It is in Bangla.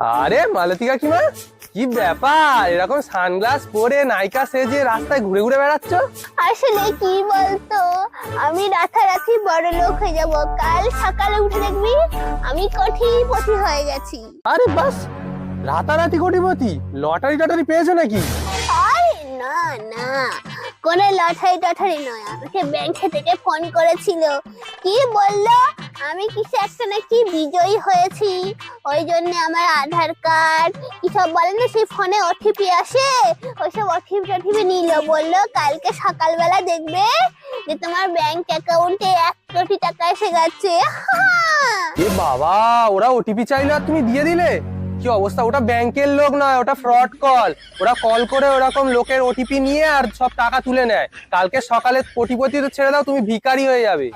আরে মালতী কাকিমা কি ব্যাপার? এরকম সানগ্লাস পরে নাইকা সেজে রাস্তায় ঘুরে ঘুরে বেড়াচ্ছ? আসলে কি বলতো? আমি রাতারাতি বড় লোক হয়ে যাব। কাল সকালে উঠে দেখবি আমি কোটিপতি হয়ে গেছি। আরে বাস রাতারাতি কোটিপতি লটারি টটারি পেয়েছ নাকি? আরে না না। কোনো লটারি টটারি নয় আমাকে ব্যাংক থেকে ফোন করেছিল। কি বলল? আমি কিছু একটা নাকি বিজয়ী হয়েছি। ওই জন্য আমার আধার কার্ড কি সব বলে না সেই ফোনে ওটিপি আসে। ওইসব ওটিপি টটিপি নিল বলল কালকে সকালবেলা দেখবে যে তোমার ব্যাংক অ্যাকাউন্টে এক কোটি টাকা এসে গেছে। এ বাবা ওরা ওটিপি চাইলো আর তুমি দিয়ে দিলে? কি অবস্থা? ওটা ব্যাংকের লোক নয় ওটা ফ্রড কল ওরা কল করে ওরকম লোকের ওটিপি নিয়ে আর সব টাকা তুলে নেয়। কালকে সকালে কোটিপতি তো ছেড়ে দাও তুমি ভিখারি হয়ে যাবে।